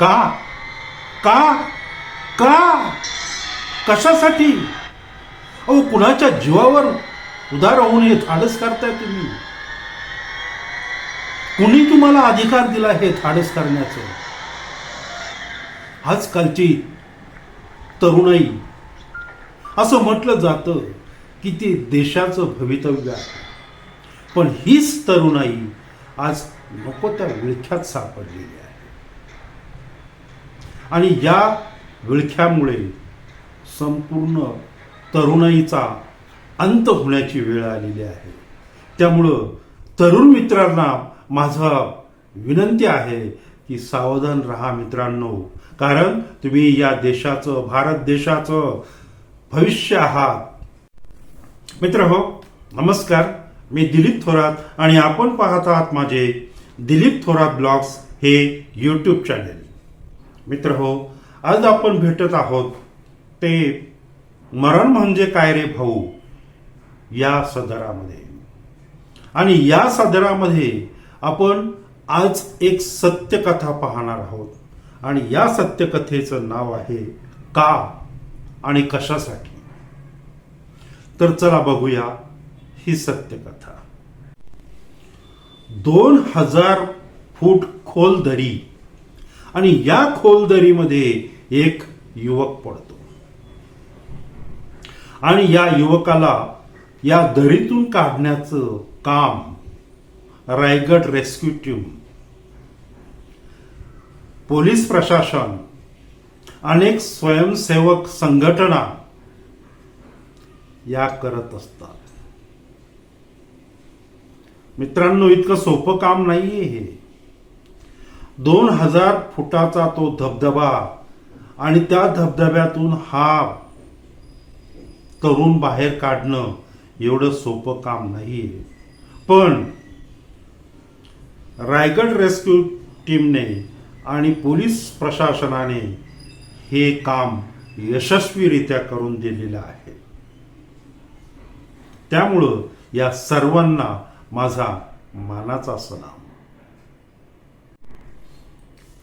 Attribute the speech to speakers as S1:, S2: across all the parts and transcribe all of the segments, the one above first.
S1: का? का? का? कशासाठी? अहो कुणाच्या जीवावर उदार होऊन हे धाडस करताय तुम्ही? कुणी तुम्हाला अधिकार दिला हे धाडस करण्याचं? आजकालची तरुणाई असं म्हटलं जातं की ते देशाचं भवितव्य आहे. पण हीच तरुणाई आज नको त्या विळख्यात सापडलेली आहे. आणि या विळख्यामुळे संपूर्ण तरुणाईचा अंत होण्याची वेळ आलेली आहे. त्यामुळं तरुण मित्रांना माझा विनंती आहे की सावधान राहा मित्रांनो. कारण तुम्ही या देशाचं भारत देशाचं भविष्य आहात. मित्र हो नमस्कार. मी दिलीप थोरात आणि आपण पाहत आहात माझे दिलीप थोरात ब्लॉग्स हे यूट्यूब चॅनेल मित्र हो आज आपण भेटत आहोत ते मरण म्हणजे काय रे भाऊ? या सदरामध्ये. आणि या सदरामध्ये आपण आज एक सत्यकथा पाहणार आहोत. आणि या सत्यकथेचं नाव आहे का आणि कशासाठी? तर चला बघूया ही सत्यकथा. दोन हजार फूट खोल दरी आणि या खोल दरीमध्ये एक युवक पडतो. आणि या युवकाला या दरीतून काढण्याचं काम रायगड रेस्क्यू टीम पोलीस प्रशासन अनेक स्वयंसेवक संघटना या करत असतात. मित्रांनो इतकं सोपं काम नाहीये हे. दोन हजार फुटाचा तो धबधबा आणि त्या धबधब्यातून हा तरुण बाहेर काढणं एवढं सोपं काम नाही पण रायगड रेस्क्यू टीमने आणि पोलीस प्रशासनाने हे काम यशस्वीरित्या करून दिलेलं आहे. त्यामुळं या सर्वांना माझा मानाचा सलाम.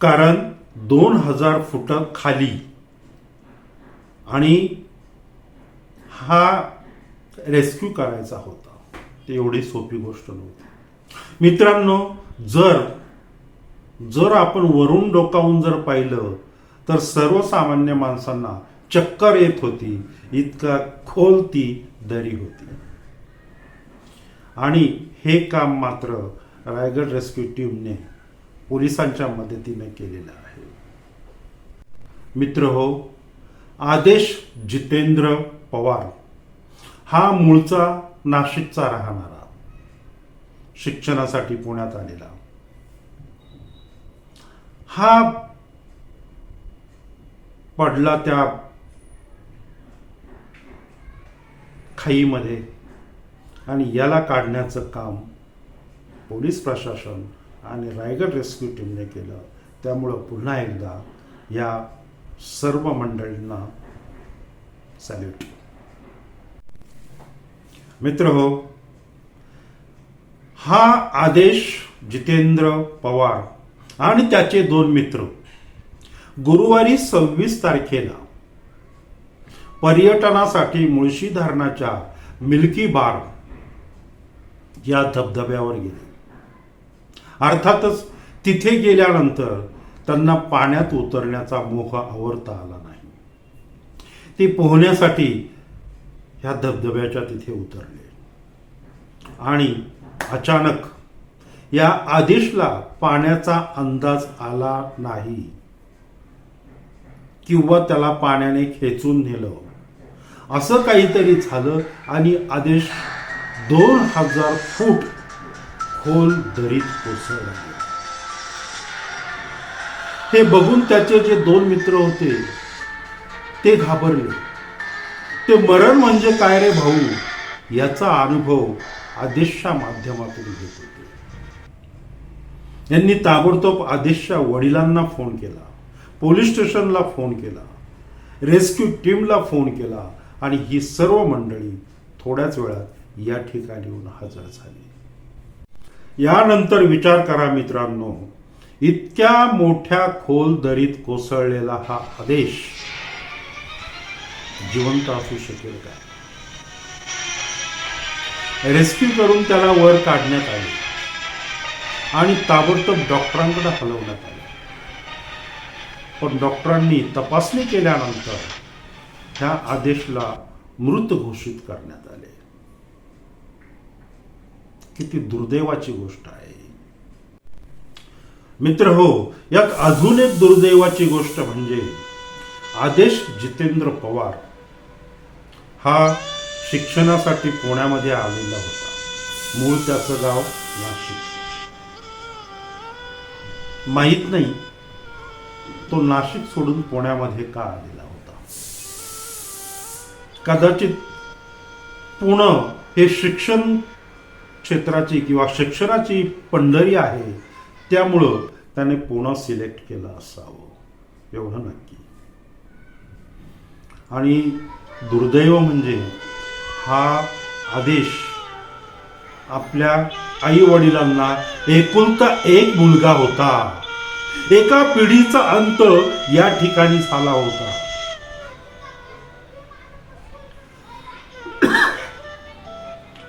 S1: कारण दोन हजार फुट खाली. आणि हा रेस्क्यू करायचा होता. ते एवढी सोपी गोष्ट नव्हती. मित्रांनो जर जर आपण वरून डोकावून जर पाहिलं तर सर्वसामान्य माणसांना चक्कर येत होती. इतका खोल ती दरी होती. आणि हे काम मात्र रायगड रेस्क्यू टीमने पोलिसांच्या मदतीने केलेलं आहे. मित्र हो आदेश जितेंद्र पवार हा मूळचा नाशिकचा राहणारा. शिक्षणासाठी पुण्यात आलेला. हा पडला त्या खाईमध्ये आणि याला काढण्याचं काम पोलीस प्रशासन आणि रायगड रेस्क्यू टीमने केलं. त्यामुळं पुन्हा एकदा या सर्व मंडळींना सॅल्यूट मित्र हो हा आदेश जितेंद्र पवार आणि त्याचे दोन मित्र गुरुवारी सव्वीस तारखेला पर्यटनासाठी मुळशी धरणाच्या मिल्की बार या धबधब्यावर गेले. अर्थातच तिथे गेल्यानंतर त्यांना पाण्यात उतरण्याचा मोह आवरता आला नाही. ते पोहण्यासाठी ह्या धबधब्याच्या तिथे उतरले. आणि अचानक या आदेशला पाण्याचा अंदाज आला नाही. किंवा त्याला पाण्याने खेचून नेलं. असं काहीतरी झालं आणि आदेश दोन हजार फूट खोल दरीत कोसळला हे बघून त्याचे जे दोन मित्र होते ते घाबरले. ते मरण म्हणजे काय रे भाऊ? याचा अनुभव आदेशच्या माध्यमातून घेत होते. यांनी ताबडतोब आदेशच्या वडिलांना फोन केला पोलीस स्टेशनला फोन केला रेस्क्यू टीमला फोन केला आणि ही सर्व मंडळी थोड्याच वेळात या ठिकाणी येऊन हजर झाली. यानंतर विचार करा मित्रांनो. इतक्या मोठ्या खोल दरीत कोसळलेला हा आदेश जिवंत असू शकेल का? रेस्क्यू करून त्याला वर काढण्यात आले. आणि ताबडतोब डॉक्टरांकडे हलवण्यात आले. पण डॉक्टरांनी तपासणी केल्यानंतर ह्या आदेशला मृत घोषित करण्यात आले. किती दुर्दैवाची गोष्ट आहे. मित्र हो यात अजून एक दुर्दैवाची गोष्ट म्हणजे आदेश जितेंद्र पवार हा शिक्षणासाठी पुण्यामध्ये आलेला होता. मूळ त्याचं गाव नाशिक. माहीत नाही तो नाशिक सोडून पुण्यामध्ये का आलेला होता. कदाचित पुणे हे शिक्षण क्षेत्राची किंवा शिक्षणाची पंढरी आहे त्यामुळं त्याने पुणं सिलेक्ट केलं असावं. एवढं नक्की. आणि दुर्दैव म्हणजे हा आदेश आपल्या आई वडिलांना एकुलता एक मुलगा होता. एका पिढीचा अंत या ठिकाणी झाला होता.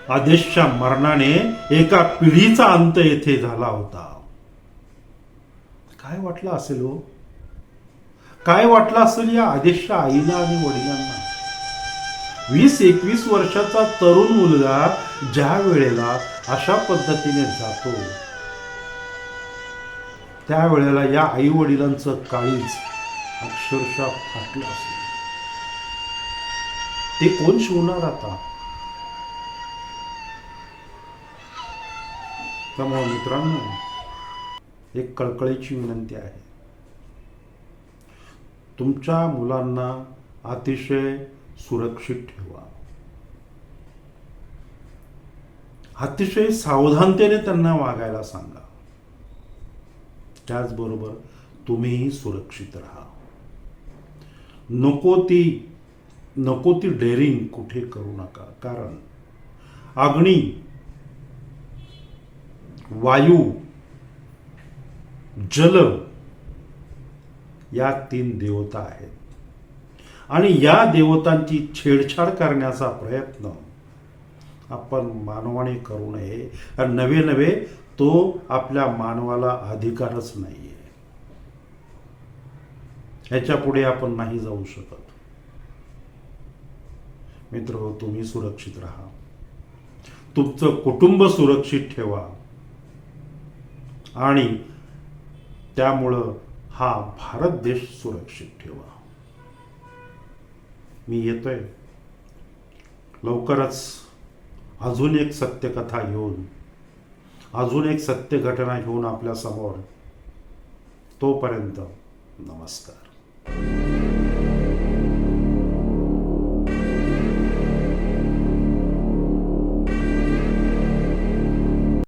S1: आदेशच्या मरणाने एका पिढीचा अंत येथे झाला होता. काय वाटलं असेल हो? काय वाटलं असेल या आदेशच्या आईला आणि वडिलांना? वीस एकवीस वर्षाचा तरुण मुलगा ज्या वेळेला अशा पद्धतीने जातो त्यावेळेला या आई वडिलांचं काळीच अक्षरशः फाटलं असेल. ते कोण शिवणार आता? त्यामुळे मित्रांनो एक कळकळीची विनंती आहे. तुमच्या मुलांना अतिशय सुरक्षित ठेवा. अतिशय सावधानतेने त्यांना वागायला सांगा. त्याचबरोबर तुम्हीही सुरक्षित राहा. नको ती नको ती डेअरिंग कुठे करू नका. कारण अग्नी वायू जल या तीन देवता आहेत. आणि या देवतांची छेडछाड करण्याचा प्रयत्न आपण मानवाने करू नये. नवे नवे तो आपल्या मानवाला अधिकारच नाहीये. ह्याच्या पुढे आपण नाही जाऊ शकत. मित्र हो, तुम्ही सुरक्षित राहा. तुमचं कुटुंब सुरक्षित ठेवा. आणि त्यामुळं हा भारत देश सुरक्षित ठेवा. मी येतोय. लवकरच अजून एक सत्यकथा घेऊन अजून एक सत्य घटना घेऊन आपल्यासमोर तोपर्यंत नमस्कार.